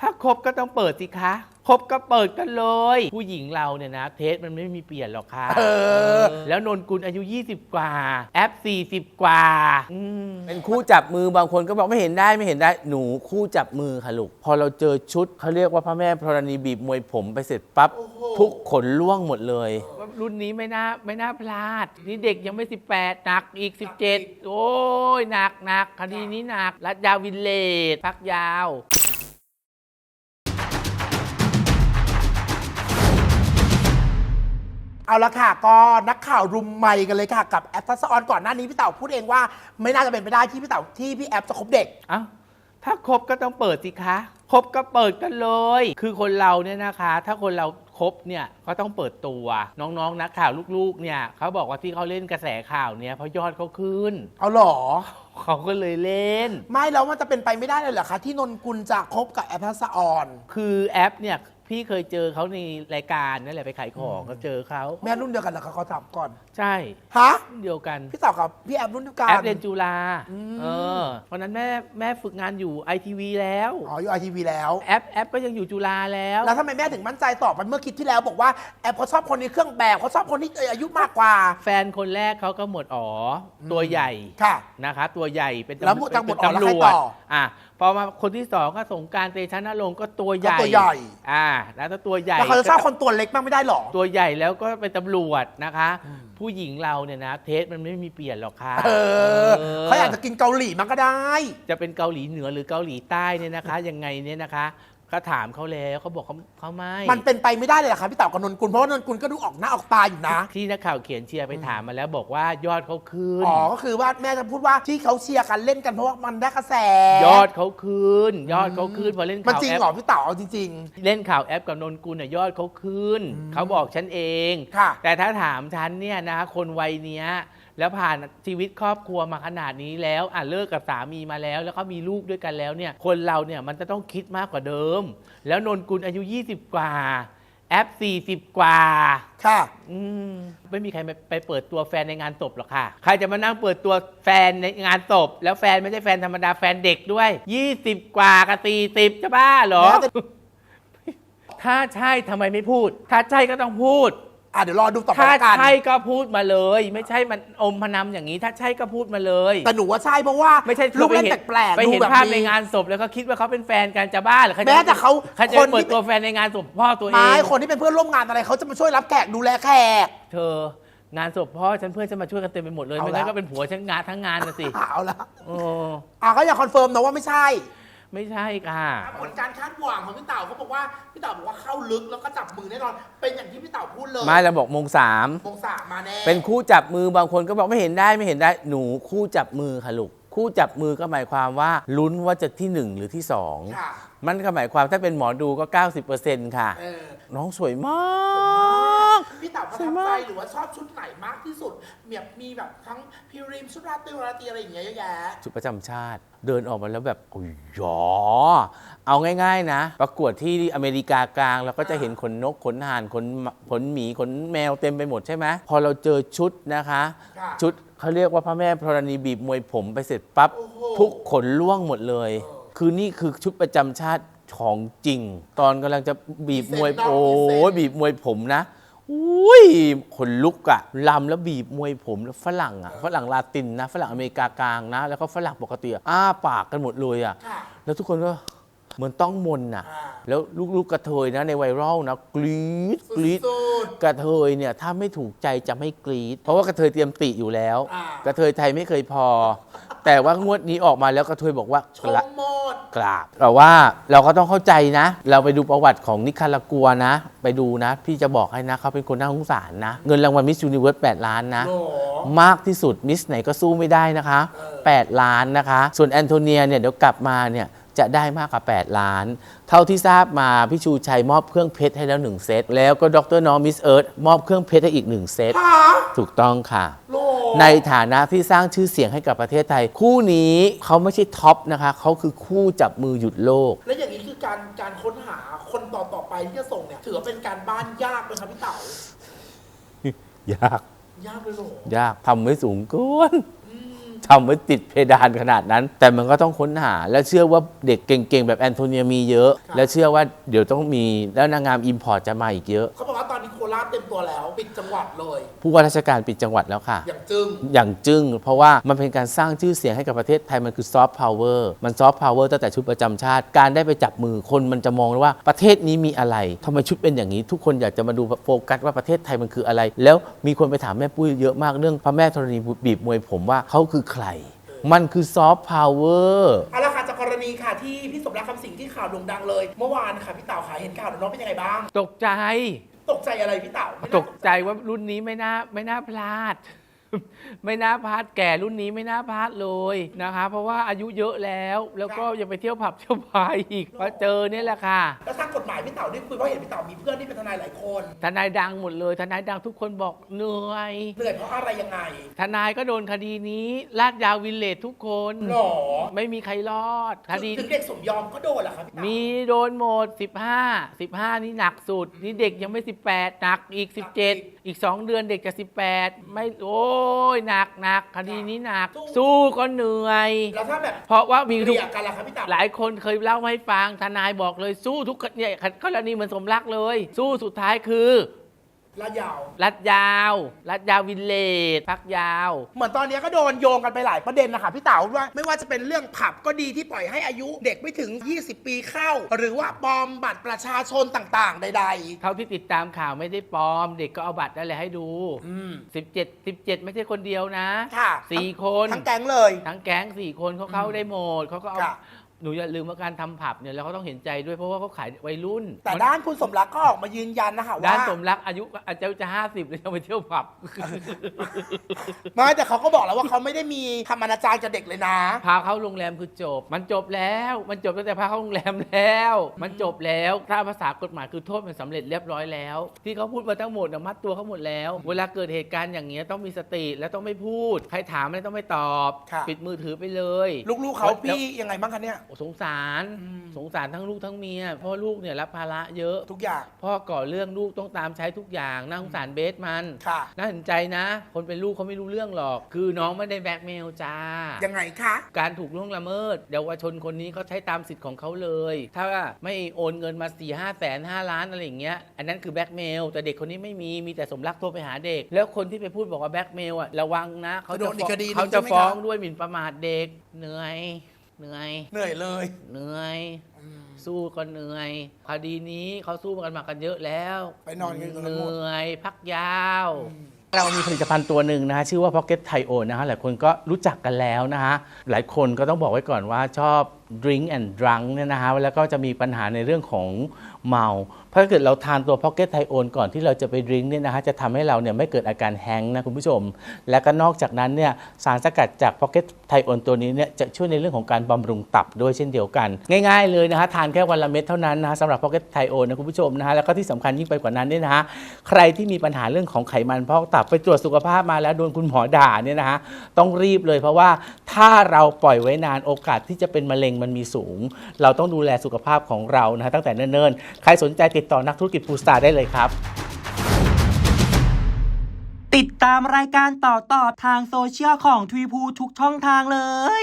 ถ้าคบก็ต้องเปิดสิคะคบก็เปิดกันเลย ผู้หญิงเราเนี่ยนะ เทสมันไม่มีเปลี่ยนหรอกค่ะเออ แล้วนนกุลอายุ 20 กว่า แอป 40 กว่าอืมเป็นคู่จับมือบางคนก็บอกไม่เห็นได้ไม่เห็นได้หนูคู่จับมือค่ะลูกพอเราเจอชุดเขาเรียกว่าพระแม่ธรณีบีบมวยผมไปเสร็จปั๊บทุกขนล่วงหมดเลย รุ่นนี้ไม่น่าไม่น่าพลาด นี่เด็กยังไม่ 18 หนักอีก 17 โอ้ยหนักหนักคดีนี้หนักรัดยาววินเลจพักยาว ละค่ะ ก็นักข่าวรุมไมค์กันเลยค่ะ กับแอปทัศออนก่อนหน้านี้พี่เต่าพูดเองว่า ไม่น่าจะเป็นไปได้ที่พี่เต่าที่พี่แอปจะคบเด็ก เอ้าถ้าคบก็ต้องเปิดสิคะคบก็เปิดกันเลย คือคนเราเนี่ยนะคะ ถ้าคนเราคบเนี่ยก็ต้องเปิดตัวน้องๆนักข่าวลูกๆ เนี่ยเขาบอกว่าที่เขาเล่นกระแสข่าวเนี่ยเพราะยอดเขาขึ้น เอาเหรอ เขาก็เลยเล่น ไม่แล้วมันจะเป็นไปไม่ได้เลยเหรอคะที่นนกุลจะคบกับแอปทัศออน คือแอปเนี่ย พี่เคยเจอเขาในรายการนั่นแหละไปขายของก็เจอเขาแม่รุ่นเดียวกันเหรอคะเขาถามก่อนใช่ฮะเดียวกัน พี่เต่ากับพี่แอปรุ่นเดียวกันแอปเรียนจุฬาอืมเออเพราะนั้นแม่แม่ฝึกงานอยู่ไอทีวีแล้วอ๋ออยู่ไอทีวีแล้วแอปแอปก็ยังอยู่จุฬาแล้วแล้วทำไมแม่ถึงมั่นใจตอบไปเมื่อคลิปที่แล้ว บอกว่าแอปเขาชอบคนในเครื่องแบบเขาชอบคนที่อายุมากกว่า แฟนคนแรกเขาก็หมดอ๋ออตัวใหญ่ค่ะนะคะ ตัวใหญ่เป็นตำแล้วหมดเป็นหมดอ๋อแล้วตำรใครวจต่ออะ พอมาคนที่สองก็สงกรารเตชะนรงค์ก็ตัวใหญ่ก็ตัวใหญ่ อ่าแล้วถ้าตัวใหญ่แล้วเขาจะชอบคนตัวเล็กบ้างไม่ได้หรอ ตัวใหญ่แล้วก็เป็นตำรวจนะคะ ผู้หญิงเราเนี่ยนะ เทสมันไม่มีเปลี่ยนหรอกค่ะเออเออเขาอยากจะกินเกาหลีมันก็ได้ จะเป็นเกาหลีเหนือหรือเกาหลีใต้เนี่ยนะคะ ยังไงเนี่ยนะคะ ก็ถามเขาแล้วเขาบอกเขาเขาไม่มันเป็นไปไม่ได้เลยเหรอคะพี่เต่ากับนนกุลเพราะว่านนกุลก็ดูออกหน้าออกตาอยู่นะ ที่นักข่าวเขียนเชียร์ไปถามมาแล้วบอกว่ายอดเขาขึ้น อ๋อ ก็คือว่าแม่จะพูดว่าที่เขาเชียร์กันเล่นกันเพราะว่ามันได้กระแสยอดเขาขึ้น ยอดเขาขึ้นพอเล่นมันข่าวจริงแอปเหรอพี่เต่าเอาจริง เล่นข่าวแอปกับนนกุลน่ะยอดเขาขึ้นเขาบอกฉันเอง ค่ะแต่ถ้าถามฉันเนี่ยนะคนวัยเนี้ย แล้วผ่านชีวิตครอบครัวมาขนาดนี้แล้วอะเลิกกับสามีมาแล้ว แล้วก็มีลูกด้วยกันแล้วเนี่ยคนเราเนี่ยมันจะต้องคิดมากกว่าเดิม แล้วนนกุลอายุ 20 กว่า แอป 40 กว่าๆค่ะ อืมไม่มีใครไปไปเปิดตัวแฟนในงานศพหรอกค่ะ ใครจะมานั่งเปิดตัวแฟนในงานศพ แล้วแฟนไม่ใช่แฟนธรรมดาแฟนเด็กด้วย 20 กว่ากับ40จะบ้าเหรอ แล้วแต่ ถ้าใช่ทำไมไม่พูด ถ้าใช่ก็ต้องพูด อะเดี๋ยวรอดูต่อไปถ้าละกัน ใช่ก็พูดมาเลย ไม่ใช่มันอมพนำอย่างนี้ ถ้าใช่ก็พูดมาเลย แต่หนูว่าใช่เพราะว่าไม่ใช่ลูกเล่นธอแปลกไปๆดูเห็นแบบภาพในนี้ งานศพแล้วก็คิดว่าเขาเป็นแฟนกันจะบ้าเหรือใครจะแม้แต่เขาใครจะคนเปิดที่ตัวแฟนในงานศพพ่อตัวเอไม้งคนที่เป็นเพื่อนร่วมงานอะไรเขาจะมาช่วยรับแขกดูแลแขก เธองานศพพ่อฉันเพื่อนฉันมาช่วยกันเต็มไปหมดเลยเอาไม่งั้นละก็เป็นผัวฉันงานทั้งงานนะสิ เอาละโอ้อะก็อย่าคอนเฟิร์มนะว่าไม่ใช่ ไม่ใช่ค่ะผลการคาดหวังของพี่เต่าเขาบอกว่าพี่เต่าบอกว่าเข้าลึกแล้วก็จับมือแน่นอน เป็นอย่างที่พี่เต่าพูดเลยไม่เราบอกโมงสามวงสามมาแน่เป็นคู่จับมือบางคนก็บอกไม่เห็นได้ไม่เห็นได้หนูคู่จับมือค่ะลูกคู่จับมือก็หมายความว่าลุ้นว่าจะที่หนึ่งหรือที่สองค่ะมันก็หมายความถ้าเป็นหมอดูก็ 90%ค่ะ เออ น้องสวยมา ทับมากใจหรือว่าชอบชุดไหนมากที่สุดแบบมีแบบทั้งพิริมชุดราตรีราตรีอะไรอย่างเงี้ยเยอะแยะชุดประจำชาติเดินออกมาแล้วแบบโอ้ยหยอเอาง่ายๆนะ ประกวดที่อเมริกากลางเราก็จะเห็นขนนกขนห่านขนขนหมีขนแมวเต็มไปหมดใช่ไหมพอเราเจอชุดนะคะค่ะชุดเขาเรียกว่าพระแม่ธรณีบีบมวยผมไปเสร็จปั๊บโอ้โหทุกขนล่วงหมดเลย คือนี่คือชุดประจำชาติของจริง ตอนกำลังจะบีบมวยมีเส้นนอกโอ้มีเส้นยบีบมวยผมนะอุ้ ยขนลุกอะลำแล้วบีบมวยผมแล้วฝรั่งอะฝรั่งลาตินนะ ฝรั่งอเมริกากลางนะ แล้วก็ฝรั่งปกติอะอ้าปากกันหมดเลยอะค่ะ แล้วทุกคนก็เหมือนต้องมนต์อะอ่า แล้วลูกๆกระเทยนะในไวรัลนะกรี๊ดกรี๊ด สุด กระเทยเนี่ยถ้าไม่ถูกใจจะไม่กรี๊ดเพราะว่ากระเทยเตรียมติอยู่แล้ว อ่ากระเทยไทยไม่เคยพอ แต่ว่างวดนี้ออกมาแล้วกระเทยบอกว่าๆชกระมหมด กราบเราว่าเราก็ต้องเข้าใจนะ เราไปดูประวัติของนิคารากัวนะ ไปดูนะ พี่จะบอกให้นะเขาเป็นคนน่าสงสารนะ เงินรางวัลมิส s u นิเวิร์ส8ล้านนะโหมากที่สุดมิสไหนก็สู้ไม่ได้นะคะ 8 ล้านนะคะ ส่วนแอนโทเนียเนี่ยเดี๋ยวกลับมาเนี่ยจะได้มากกว่า 8 ล้าน เท่าที่ทราบมา พี่ชูชัยมอบเครื่องเพชรให้แล้ว 1 เซต แล้วก็ดรน้องมิสเอิร์ธมอบเครื่องเพชรให้อีก 1 เซตฮะถูกต้องค่ะโห ในฐานะที่สร้างชื่อเสียงให้กับประเทศไทย คู่นี้เขาไม่ใช่ท็อปนะคะเขาคือคู่จับมือหยุดโลก แล้วอย่างนี้คือการการค้นหาคนต่อต่อๆไปที่จะส่งเนี่ย ถือว่าเป็นการบ้านยากไหมครับพี่เต๋ายาก ยากเลยเหรอยากทำไม่สูงเกิน ททำไว้ติดเพดานขนาดนั้น แต่มันก็ต้องค้นหา และเชื่อว่าเด็กเก่งๆ แบบแอนโทเนียมีเยอะ และเชื่อว่าเดี๋ยวต้องมีแล้วนางงามอิมพอร์ตจะมาอีกเยอะ เขาบอกว่าตอนนี้โคราชเต็มตัวแล้ว ปิดจังหวัดเลย ผู้ว่าราชการปิดจังหวัดแล้วค่ะ อย่างจึงอย่างจึง้งเพราะว่ามันเป็นการสร้างชื่อเสียงให้กับประเทศไทยมันคือซอฟต์พาวเวอร์มันซอฟต์พาวเวอร์ตั้งแต่ชุดประจำชาติ การได้ไปจับมือคนมันจะมองว่าประเทศนี้มีอะไรทำไมชุดเป็นอย่างนี้ ทุกคนอยากจะมาดูโฟกัสว่าประเทศไทยมันคืออะไร แล้วมีคนไปถามแม่ปุ้ยเยอะมากเรื่องพระแม่ธรณีบีบมวยผมว่าเขาคือใครมันคือซอฟต์พาวเวอร์เอาละค่ะจากกรณีค่ะที่พี่สมรักคำสิงห์ที่ข่าวโด่งดังเลย เมื่อวานค่ะพี่เต่าค่ะเห็นข่าวน้องเป็นยังไงบ้าง ตกใจ ตกใจอะไรพี่เต่าไม่น่าตกใจว่ารุ่นนี้ไม่น่าไม่น่าพลาด ไม่น่าพลาดแก่รุ่นนี้ไม่น่าพลาดเลยนะคะ เพราะว่าอายุเยอะแล้ว แล้วก็ยังไปเที่ยวผับเที่ยวบาร์อีกมาเจอเนี่ยแหละค่ะ แล้วทางกฎหมายพี่เต่าได้คุยเพราะเห็นพี่เต่ามีเพื่อนที่เป็นทนายหลายคนทนายดังหมดเลยทนายดังทุกคนบอกเหนื่อย เหนื่อยเพราะอะไรยังไงทนายก็โดนคดีนี้ลาดยาววิลเลจทุกคนหรอไม่มีใครรอดคดีถึงเด็กสมยอมก็โดนเหรอครับพี่เต่ามีโดนหมด 15 15 นี่หนักสุดนี่เด็กยังไม่ 18หนักอีก 17 อีก 2 เดือนเด็กจะ 18 ไม่โอ้ยหนักหนักคดีนี้หนัก สู้ก็เหนื่อย แล้วถ้าแบบเพราะว่ามีเกทุกลี่ยกันล่ะครับพี่เต่าหลายคนเคยเล่าให้ฟังทนายบอกเลยสู้ทุกเนี่ยกรณีเหมือนสมรักเลย สู้สุดท้ายคือ ลาดยาว รัดยาวรัดยาววิลเลจพักยาว เหมือนตอนนี้ก็โดนโยงกันไปหลายประเด็นนะคะพี่เต๋าว่าไม่ว่าจะเป็นเรื่องผับก็ดีที่ปล่อยให้อายุเด็กไม่ถึง 20 ปีเข้า หรือว่าปลอมบัตรประชาชนต่างๆ ใด เท่าที่ติดตามข่าวไม่ได้ปลอม เด็กก็เอาบัตรนั่นแหละให้ดู ๆ อืม 17 17 ไม่ใช่คนเดียวนะค่ะ สี่คนทั้งแก๊งเลย ทั้งแก๊งสี่คนเขาเข้าได้หมดเขาก็เอาค่ะ หนูอย่าลืมว่าการทำผับเนี่ยเราก็ต้องเห็นใจด้วยเพราะว่าเขาขายวัยรุ่นแต่ด้านคุณสมรักก็ออกมายืนยันนะคะว่าด้านสมรักอายุอาจจะจะห้าสิบเลยยังไปเที่ยวผับ ไม่แต่เขาก็บอกแล้วว่าเขาไม่ได้มีทำอนาจารกับเด็กเลยนะ พาเข้าโรงแรมคือจบ มันจบแล้ว มันจบตั้งแต่พาเข้าโรงแรมแล้ว มันจบแล้วถ้าภาษากฎหมายคือโทษมันสำเร็จเรียบร้อยแล้ว ที่เขาพูดมาทั้งหมดน่ะมัดตัวเขาหมดแล้ว เวลาเกิดเหตุการณ์อย่างเงี้ยต้องมีสติและต้องไม่พูด ใครถามอะไรต้องไม่ตอบ ค่ะ ปิดมือถือไปเลยลูกๆเขาพี่ยังไงบ้างคะเนี่ยโอ้สงสารอืม สงสารทั้งลูกทั้งเมียเพราะลูกเนี่ยรับภาระเยอะ ทุกอย่างพ่อก่อเรื่องลูกต้องตามใช้ทุกอย่างน่าสงสารเบสมัน ค่ะ น่าเห็นใจนะ คนเป็นลูกเขาไม่รู้เรื่องหรอก คือน้องไม่ได้แบล็กเมลจ้า ยังไงคะ การถูกล่วงละเมิดเยาวชนคนนี้เขาใช้ตามสิทธิ์ของเขาเลย ถ้าไม่โอนเงินมา4ี่ห้าแสนห้าล้านอะไรอย่างเงี้ย อันนั้นคือแบล็กเมล แต่เด็กคนนี้ไม่มี มีแต่สมรักโทรไปหาเด็ก แล้วคนที่ไปพูดบอกว่าแบล็กเมลอะ ระวังนะ เขาจะโดจะนอีกคดีหนึ่งเขาจะใช่ไหมฟ้องครับด้วยหมิ่นประมาทเด็ก เหนื่อย เหนื่อย เหนื่อยเลยเหนื่อย สู้ก็เหนื่อยคดีนี้เขาสู้กันมากันเยอะแล้วไปนอนกันกันเหหมด นื่อยพักยาว เรามีผลิตภัณฑ์ตัวหนึ่งนะฮะชื่อว่า Pocket Thai o นะฮะหลายคนก็รู้จักกันแล้วนะฮะหลายคนก็ต้องบอกไว้ก่อนว่าชอบ Drink and Drunk เนี่ยนะฮะแล้วก็จะมีปัญหาในเรื่องของเมาเพราะถ้าเกิดเราทานตัว Pocket Thai o ก่อนที่เราจะไปดริงเนี่ยนะฮะจะทำให้เราเนี่ยไม่เกิดอาการแฮงนะคุณผู้ชม และก็นอกจากนั้นเนี่ยสารสกัดจาก Pocket Thai o ตัวนี้เนี่ยจะช่วยในเรื่องของการบำรุงตับด้วยเช่นเดียวกัน ง่ายๆเลยนะฮะทานแค่วันละเม็ดเท่านั้นนะฮะสำหรับ Pocket Thai o นะคุณผู้ชมนะฮะแล้วก็ที่สำคัญยิ่งไปกว่านั้นเนี่ยนะฮะใครที่มีปัญหาเรื่องของไขมันพอกตับไปตรวจสุขภาพมาแล้วโดนคุณหมอด่าเนี่ยนะฮะต้องรีบเลยเพราะว่าถ้าเราปล่อยไว้นานโอกาสที่จะเป็นมะเร็งมันมีสูง เราต้องดูแลสุขภาพของเรานะฮะตั้งแต่เนิ่นๆ ใครสนใจติดต่อนักธุรกิจภูสตาได้เลยครับ ติดตามรายการต่อๆทางโซเชียลของทวีพูทุกช่องทางเลย